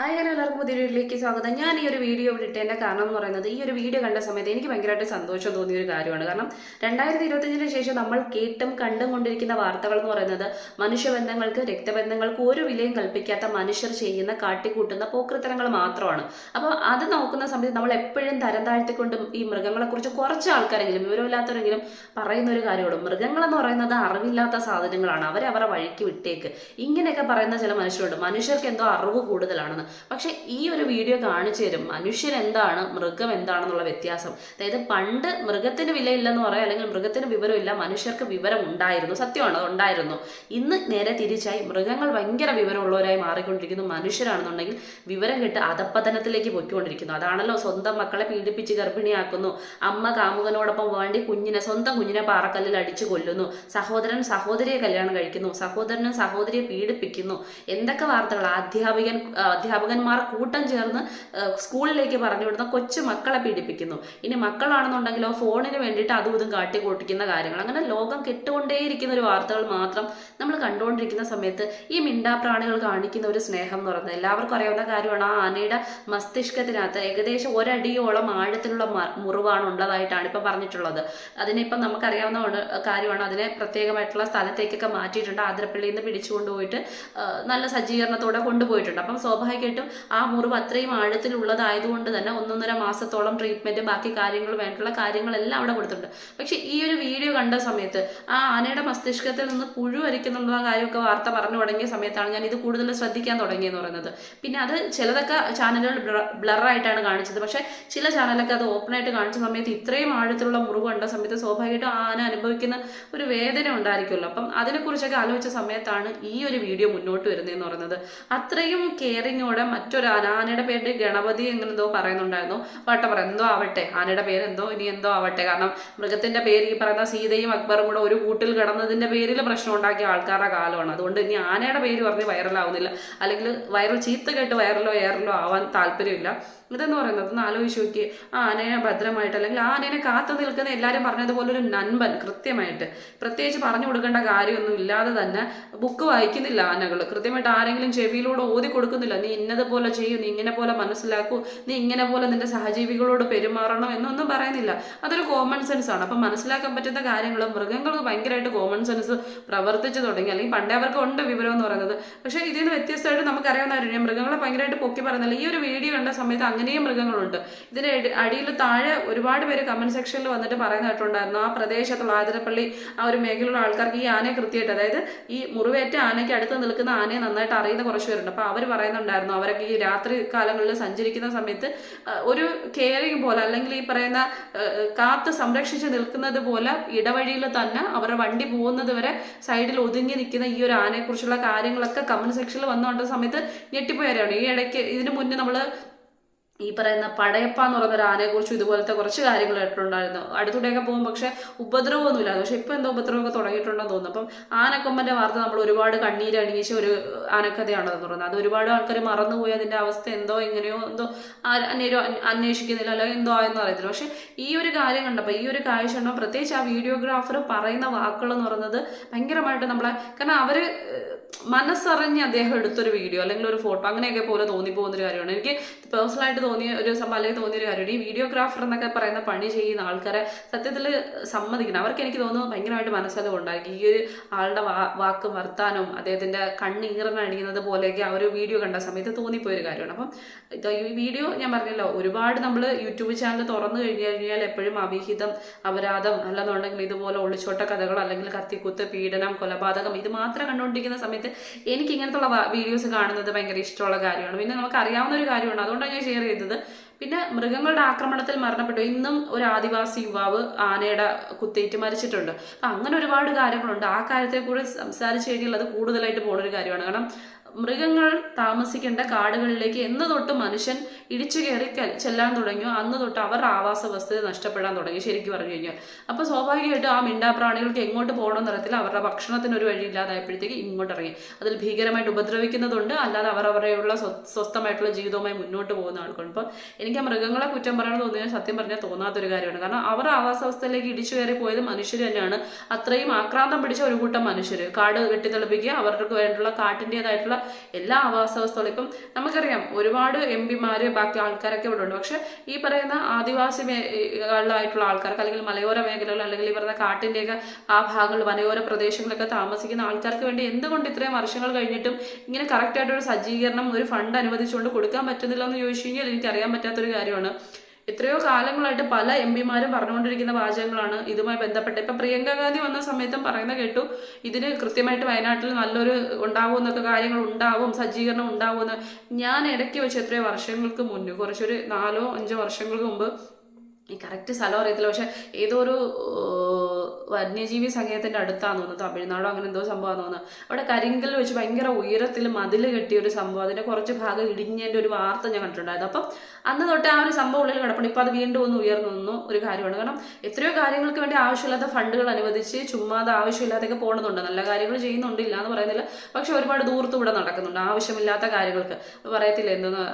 Hi hello എല്ലാവർക്കും പുതിയ വീട്ടിലേക്ക് സ്വാഗതം. ഞാൻ ഈ ഒരു വീഡിയോ ഇട്ടതിന്റെ കാരണം എന്ന് പറയുന്നത് ഈ ഒരു വീഡിയോ കണ്ട സമയത്ത് എനിക്ക് ഭയങ്കരമായിട്ട് സന്തോഷം തോന്നിയ ഒരു കാര്യമാണ്. കാരണം രണ്ടായിരത്തി ഇരുപത്തഞ്ചിന് ശേഷം നമ്മൾ കേട്ടും കണ്ടും കൊണ്ടിരിക്കുന്ന വാർത്തകൾ എന്ന് പറയുന്നത് മനുഷ്യബന്ധങ്ങൾക്ക് രക്തബന്ധങ്ങൾക്ക് ഒരു വിലയും കൽപ്പിക്കാത്ത മനുഷ്യർ ചെയ്യുന്ന കാട്ടിക്കൂട്ടുന്ന പോക്കൃത്തരങ്ങൾ മാത്രമാണ്. അപ്പോൾ അത് നോക്കുന്ന സമയത്ത് നമ്മൾ എപ്പോഴും തരം താഴ്ത്തിക്കൊണ്ടും ഈ മൃഗങ്ങളെക്കുറിച്ച് കുറച്ച് ആൾക്കാരെങ്കിലും വിവരമില്ലാത്തവരെങ്കിലും പറയുന്ന ഒരു കാര്യമുള്ളൂ. മൃഗങ്ങളെന്ന് പറയുന്നത് അറിവില്ലാത്ത സാധനങ്ങളാണ്. അവരെ അവരുടെ വഴിക്ക് വിട്ടേക്ക്. ഇങ്ങനെയൊക്കെ പറയുന്ന ചില മനുഷ്യരുണ്ട്. മനുഷ്യർക്ക് എന്തോ അറിവ് കൂടുതലാണെന്ന്. പക്ഷെ ഈ ഒരു വീഡിയോ കാണിച്ചു തരും. മനുഷ്യൻ എന്താണ് മൃഗം എന്താണെന്നുള്ള വ്യത്യാസം. അതായത് പണ്ട് മൃഗത്തിന് വിലയില്ലെന്ന് പറയാം അല്ലെങ്കിൽ മൃഗത്തിന് വിവരമില്ല മനുഷ്യർക്ക് വിവരം ഉണ്ടായിരുന്നു സത്യമാണ് അത് ഉണ്ടായിരുന്നു ഇന്ന് നേരെ തിരിച്ചായി മൃഗങ്ങൾ ഭയങ്കര വിവരമുള്ളവരായി മാറിക്കൊണ്ടിരിക്കുന്നു. മനുഷ്യരാണെന്നുണ്ടെങ്കിൽ വിവരം കിട്ട് അധപ്പതനത്തിലേക്ക് പൊയ്ക്കൊണ്ടിരിക്കുന്നു. അതാണല്ലോ സ്വന്തം മക്കളെ പീഡിപ്പിച്ച് ഗർഭിണിയാക്കുന്നു. അമ്മ കാമുകനോടൊപ്പം വേണ്ടി കുഞ്ഞിനെ സ്വന്തം കുഞ്ഞിനെ പാറക്കല്ലിൽ അടിച്ചു കൊല്ലുന്നു. സഹോദരൻ സഹോദരിയെ കല്യാണം കഴിക്കുന്നു. സഹോദരനും സഹോദരിയെ പീഡിപ്പിക്കുന്നു. എന്തൊക്കെ വാർത്തകൾ? അധ്യാപകൻ അധ്യാപകന്മാർ കൂട്ടം ചേർന്ന് സ്കൂളിലേക്ക് പറഞ്ഞു വിടുന്ന കൊച്ചു മക്കളെ പീഡിപ്പിക്കുന്നു. ഇനി മക്കളാണെന്നുണ്ടെങ്കിലോ ഫോണിന് വേണ്ടിയിട്ട് അതും ഇതും കാട്ടിക്കൂട്ടിക്കുന്ന കാര്യങ്ങൾ. അങ്ങനെ ലോകം കെട്ടുകൊണ്ടേയിരിക്കുന്ന ഒരു വാർത്തകൾ മാത്രം നമ്മൾ കണ്ടുകൊണ്ടിരിക്കുന്ന സമയത്ത് ഈ മിണ്ടാപ്രാണികൾ കാണിക്കുന്ന ഒരു സ്നേഹം എന്ന് പറയുന്നത് എല്ലാവർക്കും അറിയാവുന്ന കാര്യമാണ്. ആ ആനയുടെ മസ്തിഷ്കത്തിനകത്ത് ഏകദേശം ഒരടിയോളം ആഴത്തിലുള്ള മുറിവാണ് ഉള്ളതായിട്ടാണ് ഇപ്പം പറഞ്ഞിട്ടുള്ളത്. അതിനിപ്പം നമുക്കറിയാവുന്ന കാര്യമാണ്. അതിനെ പ്രത്യേകമായിട്ടുള്ള സ്ഥലത്തേക്കൊക്കെ മാറ്റിയിട്ടുണ്ട്. ആതിരപ്പള്ളിയിൽ നിന്ന് പിടിച്ചു കൊണ്ടുപോയിട്ട് നല്ല സജ്ജീകരണത്തോടെ കൊണ്ടുപോയിട്ടുണ്ട്. അപ്പം സ്വാഭാവികമായിട്ടും ആ മുറിവ് അത്രയും ആഴത്തിലുള്ളതായതുകൊണ്ട് തന്നെ ഒന്നൊന്നര മാസത്തോളം ട്രീറ്റ്മെന്റ് ബാക്കി കാര്യങ്ങൾ വേണ്ടിയുള്ള കാര്യങ്ങളെല്ലാം അവിടെ കൊടുത്തിട്ടുണ്ട്. പക്ഷെ ഈ ഒരു വീഡിയോ കണ്ട സമയത്ത് ആ ആനയുടെ മസ്തിഷ്കത്തിൽ നിന്ന് പുഴു അരിക്കുന്നുള്ള കാര്യമൊക്കെ വാർത്ത പറഞ്ഞു തുടങ്ങിയ സമയത്താണ് ഞാൻ ഇത് കൂടുതൽ ശ്രദ്ധിക്കാൻ തുടങ്ങിയെന്ന് പറയുന്നത്. പിന്നെ അത് ചിലതൊക്കെ ചാനലുകൾ ബ്ലറായിട്ടാണ് കാണിച്ചത്. പക്ഷെ ചില ചാനലൊക്കെ അത് ഓപ്പൺ ആയിട്ട് കാണിച്ച സമയത്ത് ഇത്രയും ആഴത്തിലുള്ള മുറിവ് കണ്ട സമയത്ത് സ്വാഭാവികമായിട്ടും ആന അനുഭവിക്കുന്ന ഒരു വേദന ഉണ്ടായിരിക്കുമല്ലോ. അപ്പം അതിനെക്കുറിച്ചൊക്കെ ആലോചിച്ച സമയത്താണ് ഈ ഒരു വീഡിയോ മുന്നോട്ട് വരുന്നതെന്ന് പറയുന്നത്. അത്രയും കെയറിങ്ങോടെ മറ്റൊരു ആന ആനയുടെ പേര് ഗണപതി എങ്ങനെന്തോ പറയുന്നുണ്ടായിരുന്നു. പാട്ട പറ എന്തോ ആവട്ടെ ആനയുടെ പേരെന്തോ ഇനി എന്തോ ആവട്ടെ. കാരണം മൃഗത്തിന്റെ പേര് ഈ പറയുന്ന സീതയും അക്ബറും കൂടെ ഒരു കൂട്ടിൽ കിടന്നതിന്റെ പേരിൽ പ്രശ്നം ഉണ്ടാക്കിയ ആൾക്കാരുടെ കാലമാണ്. അതുകൊണ്ട് ഇനി ആനയുടെ പേര് പറഞ്ഞ് വൈറലാവുന്നില്ല അല്ലെങ്കിൽ വൈറൽ ചീത്ത കേട്ട് വൈറലോ എയറിലോ ആവാൻ താല്പര്യമില്ല. ഇതെന്ന് പറയുന്നത്? ഒന്ന് ആലോചിച്ച് നോക്കി ആ ആനയെ ഭദ്രമായിട്ട് അല്ലെങ്കിൽ ആ ആനയെ കാത്തു നിൽക്കുന്ന എല്ലാവരും പറഞ്ഞതുപോലെ ഒരു നൻപൻ കൃത്യമായിട്ട്. പ്രത്യേകിച്ച് പറഞ്ഞു കൊടുക്കേണ്ട കാര്യമൊന്നും ഇല്ലാതെ തന്നെ ബുക്ക് വായിക്കുന്നില്ല ആനകൾ കൃത്യമായിട്ട് ആരെങ്കിലും ചെവിയിലൂടെ ഓതി കൊടുക്കുന്നില്ല. നീ ഇന്നതുപോലെ ചെയ്യൂ നീ ഇങ്ങനെ പോലെ മനസ്സിലാക്കൂ നീ ഇങ്ങനെ പോലെ നിന്റെ സഹജീവികളോട് പെരുമാറണം എന്നൊന്നും പറയുന്നില്ല. അതൊരു കോമൺ സെൻസ് ആണ്. അപ്പം മനസ്സിലാക്കാൻ പറ്റുന്ന കാര്യങ്ങൾ മൃഗങ്ങൾക്ക് ഭയങ്കരമായിട്ട് കോമൺ സെൻസ് പ്രവർത്തിച്ചു തുടങ്ങി. അല്ലെങ്കിൽ പണ്ടേ അവർക്ക് ഉണ്ട് വിവരം എന്ന് പറയുന്നത്. പക്ഷേ ഇതിൽ നിന്ന് വ്യത്യസ്തമായിട്ട് നമുക്കറിയാവുന്ന മൃഗങ്ങളെ ഭയങ്കരമായിട്ട് പൊക്കി പറയുന്നില്ല. ഈ ഒരു വീഡിയോ കണ്ട സമയത്ത് അങ്ങനെയും മൃഗങ്ങളുണ്ട്. ഇതിന് അടിയിൽ താഴെ ഒരുപാട് പേര് കമന്റ് സെക്ഷനിൽ വന്നിട്ട് പറയുന്നതായിട്ടുണ്ടായിരുന്നു ആ പ്രദേശത്തുള്ള ആതിരപ്പള്ളി ആ ഒരു മേഖലയിലുള്ള ആൾക്കാർക്ക് ഈ ആനയെ കൃത്യമായിട്ട് അതായത് ഈ മുറിവേറ്റ ആനയ്ക്ക് അടുത്ത് നിൽക്കുന്ന ആനയെ നന്നായിട്ട് അറിയുന്ന കുറച്ച് പേരുണ്ട്. അപ്പോൾ അവർ പറയുന്നുണ്ടായിരുന്നു അവരൊക്കെ ഈ രാത്രി കാലങ്ങളിൽ സഞ്ചരിക്കുന്ന സമയത്ത് ഒരു കെയറിങ് പോലെ അല്ലെങ്കിൽ ഈ പറയുന്ന കാത്ത് സംരക്ഷിച്ച് നിൽക്കുന്നത് പോലെ ഇടവഴിയിൽ തന്നെ അവരുടെ വണ്ടി പോകുന്നത് വരെ സൈഡിൽ ഒതുങ്ങി നിൽക്കുന്ന ഈ ഒരു ആനയെക്കുറിച്ചുള്ള കാര്യങ്ങളൊക്കെ കമന്റ് സെക്ഷനിൽ വന്നുകൊണ്ട സമയത്ത് ഞെട്ടിപ്പോയവരാണ് ഈ ഇടയ്ക്ക് ഇതിനു മുന്നേ നമ്മൾ ഈ പറയുന്ന പടയപ്പ എന്ന് പറയുന്ന ഒരു ആനയെക്കുറിച്ചും ഇതുപോലത്തെ കുറച്ച് കാര്യങ്ങൾ കേട്ടിട്ടുണ്ടായിരുന്നു. അടുത്തൂടെയൊക്കെ പോകും പക്ഷെ ഉപദ്രവമൊന്നുമില്ല. പക്ഷെ ഇപ്പം എന്തോ ഉപദ്രവമൊക്കെ തുടങ്ങിയിട്ടുണ്ടെന്ന് തോന്നുന്നു. അപ്പം ആനക്കൊമ്പന്റെ വാർത്ത നമ്മൾ ഒരുപാട് കണ്ണീര് അണിയിച്ച ഒരു ആനക്കഥയാണെന്ന് പറയുന്നത്. അത് ഒരുപാട് ആൾക്കാർ മറന്നുപോയി. അതിന്റെ അവസ്ഥ എന്തോ എങ്ങനെയോ എന്തോ ആ- അന്വേഷിക്കുന്നില്ല അല്ലെങ്കിൽ എന്തോ ആയെന്ന് അറിയത്തില്ല. പക്ഷെ ഈ ഒരു കാര്യം കണ്ടപ്പോൾ ഈ ഒരു കാഴ്ച കണ്ടപ്പോൾ പ്രത്യേകിച്ച് ആ വീഡിയോഗ്രാഫർ പറയുന്ന വാക്കുകൾ എന്ന് പറയുന്നത് ഭയങ്കരമായിട്ട് നമ്മളെ കാരണം അവർ മനസ്സറിഞ്ഞ് അദ്ദേഹം എടുത്തൊരു വീഡിയോ അല്ലെങ്കിൽ ഒരു ഫോട്ടോ അങ്ങനെയൊക്കെ പോലെ തോന്നിപ്പോകുന്ന ഒരു കാര്യമാണ്. എനിക്ക് പേഴ്സണലായിട്ട് തോന്നിയ ഒരു സംഭവം അല്ലെങ്കിൽ തോന്നിയൊരു കാര്യമാണ് ഈ വീഡിയോഗ്രാഫർ എന്നൊക്കെ പറയുന്ന പണി ചെയ്യുന്ന ആൾക്കാരെ സത്യത്തിൽ സമ്മതിക്കണം. അവർക്ക് എനിക്ക് തോന്നുന്നു ഭയങ്കരമായിട്ട് മനസ്സത് ഉണ്ടാക്കി ഈ ഒരു ആളുടെ വാ വാക്കും വർത്താനവും അദ്ദേഹത്തിന്റെ കണ്ണീറിനണിയുന്നത് പോലെയൊക്കെ ആ ഒരു വീഡിയോ കണ്ട സമയത്ത് തോന്നിപ്പോയ ഒരു കാര്യമാണ്. അപ്പം ഈ വീഡിയോ ഞാൻ പറഞ്ഞല്ലോ ഒരുപാട് നമ്മൾ യൂട്യൂബ് ചാനൽ തുറന്നു കഴിഞ്ഞു കഴിഞ്ഞാൽ എപ്പോഴും അവിഹിതം അപരാധം അല്ലെന്നുണ്ടെങ്കിൽ ഇതുപോലെ ഒളിച്ചോട്ട കഥകൾ അല്ലെങ്കിൽ കത്തിക്കുത്ത് പീഡനം കൊലപാതകം ഇത് മാത്രം കണ്ടുകൊണ്ടിരിക്കുന്ന സമയത്ത് എനിക്ക് ഇങ്ങനത്തുള്ള വീഡിയോസ് കാണുന്നത് ഭയങ്കര ഇഷ്ടമുള്ള കാര്യമാണ്. പിന്നെ നമുക്ക് അറിയാവുന്ന ഒരു കാര്യമാണ് അതുകൊണ്ടാണ് ഞാൻ ഷെയർ ചെയ്തത്. പിന്നെ മൃഗങ്ങളുടെ ആക്രമണത്തിൽ മരണപ്പെട്ടു. ഇന്നും ഒരു ആദിവാസി യുവാവ് ആനയുടെ കുത്തേറ്റ് മരിച്ചിട്ടുണ്ട്. അപ്പം അങ്ങനെ ഒരുപാട് കാര്യങ്ങളുണ്ട്. ആ കാര്യത്തെ കൂടി സംസാരിച്ചു കഴിഞ്ഞാൽ അത് കൂടുതലായിട്ട് പോണൊരു കാര്യമാണ്. കാരണം മൃഗങ്ങൾ താമസിക്കേണ്ട കാടുകളിലേക്ക് എന്ന് തൊട്ട് മനുഷ്യൻ ഇടിച്ചു കയറി ചെല്ലാൻ തുടങ്ങിയോ അന്ന് തൊട്ട് അവരുടെ ആവാസ വസ്തുത നഷ്ടപ്പെടാൻ തുടങ്ങി. ശരിക്കും പറഞ്ഞു കഴിഞ്ഞാൽ. അപ്പോൾ സ്വാഭാവികമായിട്ടും ആ മിണ്ടാപ്രാണികൾക്ക് എങ്ങോട്ട് പോകണമെന്ന് അറിയത്തില്ല. അവരുടെ ഭക്ഷണത്തിന് ഒരു വഴി ഇല്ലാതായപ്പോഴത്തേക്ക് ഇങ്ങോട്ട് ഇറങ്ങി. അതിൽ ഭീകരമായിട്ട് ഉപദ്രവിക്കുന്നതുണ്ട്. അല്ലാതെ അവർ അവരുടെയുള്ള സ്വ- സ്വസ്ഥമായിട്ടുള്ള ജീവിതവുമായി മുന്നോട്ട് പോകുന്ന ആൾക്കാണ് അപ്പോൾ എനിക്ക് ആ മൃഗങ്ങളെ കുറ്റം പറയാൻ തോന്നിയാൽ സത്യം പറഞ്ഞാൽ തോന്നാത്തൊരു കാര്യമാണ്. കാരണം അവരുടെ ആവാസ വ്യവസ്ഥയിലേക്ക് ഇടിച്ചു കയറി പോയത് മനുഷ്യർ തന്നെയാണ്. അത്രയും ആക്രാന്തം പിടിച്ച ഒരു കൂട്ടം മനുഷ്യർ കാട് വെട്ടിത്തെളിപ്പിക്കുക അവർക്ക് വേണ്ടിയുള്ള കാട്ടിന്റെതായിട്ടുള്ള എല്ലാ ആവാസ വ്യവസ്ഥകളും ഇപ്പം നമുക്കറിയാം ഒരുപാട് എം പിമാര് ബാക്കി ആൾക്കാരൊക്കെ ഇവിടെ ഉണ്ട് പക്ഷെ ഈ പറയുന്ന ആദിവാസി മേഖലകളിലായിട്ടുള്ള ആൾക്കാർക്ക് അല്ലെങ്കിൽ മലയോര മേഖലകൾ അല്ലെങ്കിൽ ഈ പറയുന്ന കാട്ടിന്റെയൊക്കെ ആ ഭാഗങ്ങളിൽ വനയോര പ്രദേശങ്ങളൊക്കെ താമസിക്കുന്ന ആൾക്കാർക്ക് വേണ്ടി എന്തുകൊണ്ട് ഇത്രയും വർഷങ്ങൾ കഴിഞ്ഞിട്ടും ഇങ്ങനെ കറക്റ്റായിട്ടൊരു സജ്ജീകരണം ഒരു ഫണ്ട് അനുവദിച്ചുകൊണ്ട് കൊടുക്കാൻ പറ്റുന്നില്ല എന്ന് ചോദിച്ചു കഴിഞ്ഞാൽ എനിക്കറിയാൻ പറ്റാത്തൊരു കാര്യമാണ്. എത്രയോ കാലങ്ങളായിട്ട് പല എം പിമാരും പറഞ്ഞുകൊണ്ടിരിക്കുന്ന വാചകങ്ങളാണ് ഇതുമായി ബന്ധപ്പെട്ട്. ഇപ്പൊ പ്രിയങ്ക ഗാന്ധി വന്ന സമയത്തും പറയുന്ന കേട്ടു ഇതിന് കൃത്യമായിട്ട് വയനാട്ടിൽ നല്ലൊരു ഉണ്ടാവും എന്നൊക്കെ കാര്യങ്ങൾ ഉണ്ടാവും സജ്ജീകരണം ഉണ്ടാവുമെന്ന് ഞാൻ ഇടയ്ക്ക് വെച്ച് എത്രയോ വർഷങ്ങൾക്ക് മുന്നേ കുറച്ചൊരു നാലോ അഞ്ചോ വർഷങ്ങൾക്ക് മുമ്പ് ഈ കറക്റ്റ് സ്ഥലം അറിയത്തില്ല പക്ഷെ ഏതോ ഒരു വന്യജീവി സങ്കേതത്തിന്റെ അടുത്താന്ന് തോന്നുന്നു. തമിഴ്നാടോ അങ്ങനെ എന്തോ സംഭവമാണെന്ന് തോന്നുന്നു. അവിടെ കരിങ്കൽ വെച്ച് ഭയങ്കര ഉയരത്തിൽ മതിൽ കെട്ടിയ ഒരു സംഭവം. അതിന്റെ കുറച്ച് ഭാഗം ഇടിഞ്ഞതിന്റെ ഒരു വാർത്ത ഞാൻ കണ്ടിട്ടുണ്ടായിരുന്നു. അപ്പം അന്ന് തൊട്ട് ആ ഒരു സംഭവം ഉള്ളിൽ കിടപ്പുണ്ട്. ഇപ്പൊ അത് വീണ്ടും ഒന്ന് ഉയർന്നു വന്നു ഒരു കാര്യമാണ്. കാരണം എത്രയോ കാര്യങ്ങൾക്ക് വേണ്ടി ആവശ്യമില്ലാത്ത ഫണ്ടുകൾ അനുവദിച്ച് ചുമ്മാതെ ആവശ്യമില്ലാതൊക്കെ പോകുന്നുണ്ട് നല്ല കാര്യങ്ങൾ ചെയ്യുന്നുണ്ട് ഇല്ല എന്ന് പറയുന്നില്ല. പക്ഷെ ഒരുപാട് ദൂരത്ത് ഇവിടെ നടക്കുന്നുണ്ട് ആവശ്യമില്ലാത്ത കാര്യങ്ങൾക്ക്. പറയത്തില്ല എന്തെന്ന്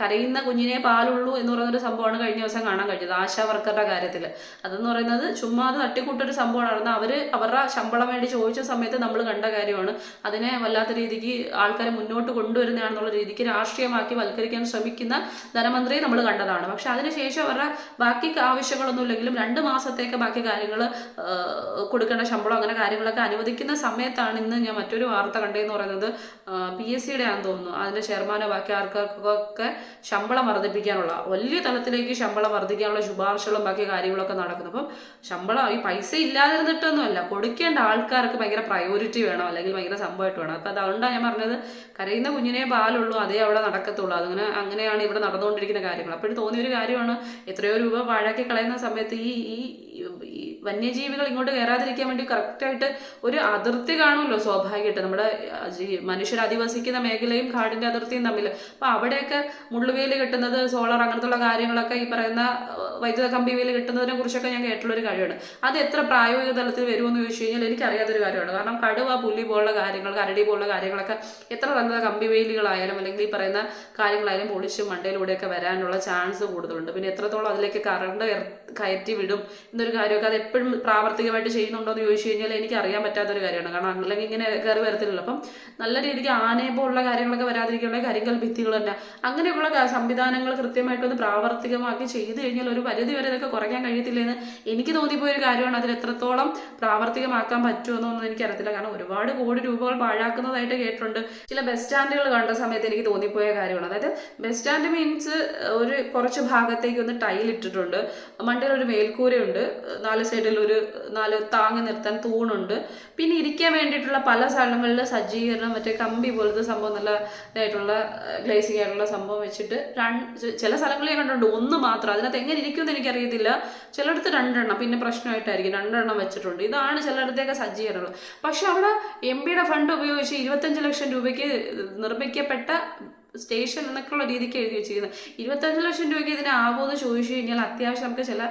കരയുന്ന കുഞ്ഞിനെ പാലുള്ളൂ എന്ന് പറയുന്ന ഒരു സംഭവമാണ് കഴിഞ്ഞ ദിവസം കാണാൻ കഴിഞ്ഞത് ആശാ വർക്കറുടെ കാര്യത്തിൽ അതെന്ന് പറയുന്നത് ചുമ്മാതെ തട്ടിക്കൂട്ടൊരു സംഭവമാണ് നടന്നത് അവർ അവരുടെ ശമ്പളം വേണ്ടി ചോദിച്ച സമയത്ത് നമ്മൾ കണ്ട കാര്യമാണ്. അതിനെ വല്ലാത്ത രീതിക്ക് ആൾക്കാരെ മുന്നോട്ട് കൊണ്ടുവരുന്നതാണെന്നുള്ള രീതിക്ക് രാഷ്ട്രീയമാക്കി വൽക്കരിക്കാൻ ശ്രമിക്കുന്ന ധനമന്ത്രിയെ നമ്മൾ കണ്ടതാണ്. പക്ഷെ അതിനുശേഷം അവരുടെ ബാക്കി ആവശ്യങ്ങളൊന്നും ഇല്ലെങ്കിലും രണ്ട് മാസത്തേക്ക് ബാക്കി കാര്യങ്ങൾ കൊടുക്കേണ്ട ശമ്പളം അങ്ങനെ കാര്യങ്ങളൊക്കെ അനുവദിക്കുന്ന സമയത്താണ് ഇന്ന് ഞാൻ മറ്റൊരു വാർത്ത കണ്ടതെന്ന് പറയുന്നത് പി എസ് സിയുടെ ആണെന്ന് തോന്നുന്നു. അതിന്റെ ചെയർമാനോ ബാക്കി ആൾക്കാർക്കൊക്കെ ശമ്പളം വർദ്ധിപ്പിക്കാനുള്ള വലിയ തലത്തിലേക്ക് ശമ്പളം വർദ്ധിക്കാനുള്ള ശുപാർശകളും ബാക്കി കാര്യങ്ങളൊക്കെ നടക്കുന്നു. അപ്പം ശമ്പളം ഈ പൈസ ഇല്ലാതിരുന്നിട്ടൊന്നുമല്ല. കൊടുക്കേണ്ട ആൾക്കാർക്ക് ഭയങ്കര പ്രയോറിറ്റി വേണം അല്ലെങ്കിൽ ഭയങ്കര സംഭവമായിട്ട് വേണം. അപ്പം അതുകൊണ്ടാണ് ഞാൻ പറഞ്ഞത് കരയുന്ന കുഞ്ഞിനെ പാലുള്ളൂ അതേ അവിടെ നടക്കത്തുള്ളൂ. അതങ്ങനെ അങ്ങനെയാണ് ഇവിടെ നടന്നുകൊണ്ടിരിക്കുന്ന കാര്യങ്ങൾ. അപ്പോഴും തോന്നിയൊരു കാര്യമാണ് എത്രയോ രൂപ പാഴാക്കി കളയുന്ന സമയത്ത് ഈ ഈ ഈ വന്യജീവികൾ ഇങ്ങോട്ട് കയറാതിരിക്കാൻ വേണ്ടി കറക്റ്റായിട്ട് ഒരു അതിർത്തി കാണുമല്ലോ സ്വാഭാവികമായിട്ട്. നമ്മുടെ മനുഷ്യർ അധിവസിക്കുന്ന മേഖലയും കാടിന്റെ അതിർത്തിയും തമ്മിൽ അപ്പൊ അവിടെയൊക്കെ മുള്ളുവേൽ കിട്ടുന്നത് സോളാർ അങ്ങനത്തുള്ള കാര്യങ്ങളൊക്കെ ഈ പറയുന്ന വൈദ്യുത കമ്പി വേൽ കിട്ടുന്നതിനെ കുറിച്ചൊക്കെ ഞാൻ കേട്ടുള്ള ഒരു കാര്യമാണ്. അത് എത്ര പ്രായോഗിക തലത്തിൽ വരുമെന്ന് ചോദിച്ചു കഴിഞ്ഞാൽ എനിക്കറിയാത്തൊരു കാര്യമാണ്. കാരണം കടുവ പുലി പോലുള്ള കാര്യങ്ങൾ കരടി പോലുള്ള കാര്യങ്ങളൊക്കെ എത്ര നല്ല കമ്പി വേലുകളായാലും അല്ലെങ്കിൽ ഈ പറയുന്ന കാര്യങ്ങളായാലും പൊളിച്ച് മണ്ടയിലൂടെയൊക്കെ വരാനുള്ള ചാൻസ് കൂടുതലുണ്ട്. പിന്നെ എത്രത്തോളം അതിലേക്ക് കറണ്ട് കയറ്റി വിടും എന്നൊരു കാര്യമൊക്കെ അത് എപ്പോഴും പ്രാവർത്തികമായിട്ട് ചെയ്യുന്നുണ്ടോ എന്ന് ചോദിച്ചു കഴിഞ്ഞാൽ എനിക്ക് അറിയാൻ പറ്റാത്തൊരു കാര്യമാണ്. കാരണം അല്ലെങ്കിൽ ഇങ്ങനെ കയറി വരത്തില്ലല്ലോ. അപ്പം നല്ല രീതിക്ക് ആനയെ പോലുള്ള കാര്യങ്ങളൊക്കെ വരാതിരിക്കാനുള്ള കരിങ്കൽ ഭിത്തികൾ തന്നെ. അങ്ങനെയുള്ള സംവിധാനങ്ങൾ കൃത്യമായിട്ടൊന്ന് പ്രാവർത്തികമാക്കി ചെയ്തു കഴിഞ്ഞാൽ ഒരു പരിധി വരെ ഇതൊക്കെ കുറയ്ക്കാൻ കഴിയത്തില്ലെന്ന് എനിക്ക് തോന്നിപ്പോയ ഒരു കാര്യമാണ്. അതിൽ എത്രത്തോളം പ്രാവർത്തികമാക്കാൻ പറ്റുമെന്നൊന്നും എനിക്കറിയത്തില്ല കാരണം ഒരുപാട് കോടി രൂപകൾ പാഴാക്കുന്നതായിട്ട് കേട്ടിട്ടുണ്ട്. ചില ബസ് സ്റ്റാൻഡുകൾ കണ്ട സമയത്ത് എനിക്ക് തോന്നിപ്പോയ കാര്യമാണ്. അതായത് ബസ് സ്റ്റാൻഡ് മീൻസ് ഒരു കുറച്ച് ഭാഗത്തേക്ക് ഒന്ന് ടൈൽ ഇട്ടിട്ടുണ്ട്. മണ്ടയിൽ ഒരു മേൽക്കൂരയുണ്ട്. നാല് സൈഡിൽ ഒരു നാല് താങ്ങി നിർത്താൻ തൂണുണ്ട്. പിന്നെ ഇരിക്കാൻ വേണ്ടിയിട്ടുള്ള പല സ്ഥലങ്ങളിൽ സജ്ജീകരണം മറ്റേ കമ്പി പോലത്തെ സംഭവം നല്ല ഇതായിട്ടുള്ള ഗ്ലേസിംഗ് ആയിട്ടുള്ള സംഭവം വെച്ചിട്ട് രണ്ട് ചില സ്ഥലങ്ങളിൽ കണ്ടിട്ടുണ്ട്. ഒന്ന് മാത്രം. അതിനകത്ത് എങ്ങനെ ഇരിക്കുമെന്ന് എനിക്കറിയത്തില്ല. ചിലയിടത്ത് രണ്ടെണ്ണം. പിന്നെ പ്രശ്നമായിട്ടായിരിക്കും. രണ്ടെണ്ണം വെച്ചിട്ടുണ്ട്. ഇതാണ് ചിലയിടത്തേക്ക് സജ്ജീകരണങ്ങൾ പക്ഷെ അവിടെ എം പിയുടെ ഫണ്ട് ഉപയോഗിച്ച് ഇരുപത്തഞ്ച് ലക്ഷം രൂപയ്ക്ക് നിർമ്മിക്കപ്പെട്ട സ്റ്റേഷൻ എന്നൊക്കെയുള്ള രീതിക്ക് എഴുതി വെച്ചിരിക്കുന്നത്. ഇരുപത്തഞ്ച് ലക്ഷം രൂപയ്ക്ക് ഇതിന് എന്ന് ചോദിച്ചു കഴിഞ്ഞാൽ അത്യാവശ്യം നമുക്ക് ചില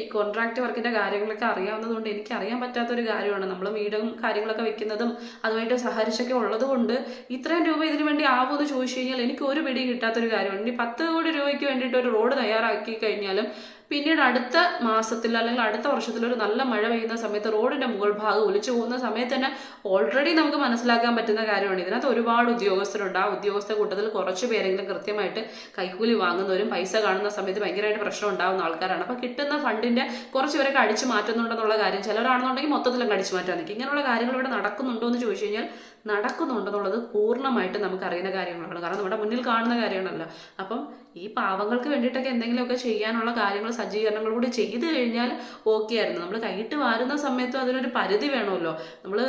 ഈ കോൺട്രാക്ട് വർക്കിന്റെ കാര്യങ്ങളൊക്കെ അറിയാവുന്നതുകൊണ്ട് എനിക്ക് അറിയാൻ പറ്റാത്തൊരു കാര്യമാണ്. നമ്മൾ വീടും കാര്യങ്ങളൊക്കെ വെക്കുന്നതും അതുമായിട്ട് സഹകരിച്ചൊക്കെ ഉള്ളതുകൊണ്ട് ഇത്രയും രൂപ ഇതിനു വേണ്ടി ആവോ എന്ന് ചോദിച്ചു കഴിഞ്ഞാൽ എനിക്ക് ഒരു പിടി കിട്ടാത്തൊരു കാര്യമാണ്. ഇനി പത്ത് കോടി രൂപയ്ക്ക് വേണ്ടിയിട്ട് ഒരു റോഡ് തയ്യാറാക്കി കഴിഞ്ഞാലും പിന്നീട് അടുത്ത മാസത്തിൽ അല്ലെങ്കിൽ അടുത്ത വർഷത്തിൽ ഒരു നല്ല മഴ പെയ്യുന്ന സമയത്ത് റോഡിന്റെ മുകൾ ഭാഗം ഒലിച്ചു പോകുന്ന സമയത്ത് തന്നെ ഓൾറെഡി നമുക്ക് മനസ്സിലാക്കാൻ പറ്റുന്ന കാര്യമാണ്. ഇതിനകത്ത് ഒരുപാട് ഉദ്യോഗസ്ഥരുണ്ട്. ആ ഉദ്യോഗസ്ഥ കൂട്ടത്തിൽ കുറച്ച് പേരെങ്കിലും കൃത്യമായിട്ട് കൈക്കൂലി വാങ്ങുന്നവരും പൈസ കാണുന്ന സമയത്ത് ഭയങ്കരമായിട്ട് പ്രശ്നം ഉണ്ടാകുന്ന ആൾക്കാരാണ്. അപ്പൊ കിട്ടുന്ന ഫണ്ടിന്റെ കുറച്ച് പേരൊക്കെ അടിച്ചു മാറ്റുന്നുണ്ടെന്നുള്ള കാര്യം ചിലരാണെന്നുണ്ടെങ്കിൽ മൊത്തത്തിലൊക്കെ അടിച്ചു മാറ്റാൻ നിൽക്കും. ഇങ്ങനെയുള്ള കാര്യങ്ങൾ ഇവിടെ നടക്കുന്നുണ്ടോ എന്ന് ചോദിച്ചു കഴിഞ്ഞാൽ നടക്കുന്നുണ്ടെന്നുള്ളത് പൂർണമായിട്ട് നമുക്ക് അറിയുന്ന കാര്യങ്ങളാണ്. കാരണം നമ്മുടെ മുന്നിൽ കാണുന്ന കാര്യങ്ങളല്ല. അപ്പം ഈ പാവങ്ങൾക്ക് വേണ്ടിയിട്ടൊക്കെ എന്തെങ്കിലുമൊക്കെ ചെയ്യാനുള്ള കാര്യങ്ങൾ സജ്ജീകരണങ്ങൾ കൂടി ചെയ്തു കഴിഞ്ഞാൽ ഓക്കെ ആയിരുന്നു. നമ്മൾ കൈയിട്ട് വാരുന്ന സമയത്തും അതിനൊരു പരിധി വേണമല്ലോ. നമ്മൾ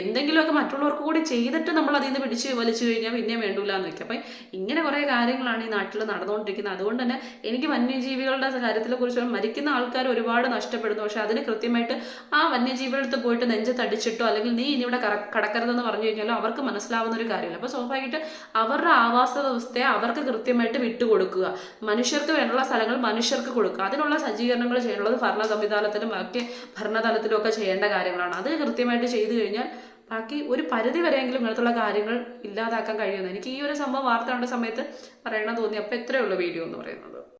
എന്തെങ്കിലുമൊക്കെ മറ്റുള്ളവർക്ക് കൂടി ചെയ്തിട്ട് നമ്മൾ അതിൽ നിന്ന് പിടിച്ച് വലിച്ചു കഴിഞ്ഞാൽ പിന്നെ വേണ്ടൂല എന്ന് വെക്കാം അപ്പം ഇങ്ങനെ കുറേ കാര്യങ്ങളാണ് ഈ നാട്ടിൽ നടന്നുകൊണ്ടിരിക്കുന്നത്. അതുകൊണ്ട് തന്നെ എനിക്ക് വന്യജീവികളുടെ കാര്യത്തിലെ കുറിച്ച് മരിക്കുന്ന ആൾക്കാർ ഒരുപാട് നഷ്ടപ്പെടുന്നു. പക്ഷെ അതിന് കൃത്യമായിട്ട് ആ വന്യജീവികളടുത്ത് പോയിട്ട് നെഞ്ചത്തടിച്ചിട്ടോ അല്ലെങ്കിൽ നീ ഇനി ഇവിടെ കടക്കരുതെന്ന് പറഞ്ഞു കഴിഞ്ഞാലോ അവർക്ക് മനസ്സിലാവുന്ന ഒരു കാര്യമില്ല. അപ്പോൾ സ്വാഭാവികമായിട്ട് അവരുടെ ആവാസ വ്യവസ്ഥയെ അവർക്ക് കൃത്യമായിട്ട് വിട്ടുകൊടുക്കുക മനുഷ്യർക്ക് വേണ്ടുള്ള സ്ഥലങ്ങൾ മനുഷ്യർക്ക് കൊടുക്കുക. അതിനുള്ള സജ്ജീകരണങ്ങൾ ചെയ്യേണ്ടത് ഭരണ സംവിധാനത്തിലും ഒക്കെ ഭരണതലത്തിലും ഒക്കെ ചെയ്യേണ്ട കാര്യങ്ങളാണ്. അത് കൃത്യമായിട്ട് ചെയ്തു കഴിഞ്ഞാൽ ബാക്കി ഒരു പരിധി വരെയെങ്കിലും ഇങ്ങനത്തുള്ള കാര്യങ്ങൾ ഇല്ലാതാക്കാൻ കഴിയുമെന്ന് എനിക്ക് ഈ ഒരു സംഭവം വാർത്ത കണ്ട സമയത്ത് പറയണം തോന്നി. അപ്പോൾ എത്രയേ ഉള്ളൂ വീഡിയോ എന്ന് പറയുന്നത്.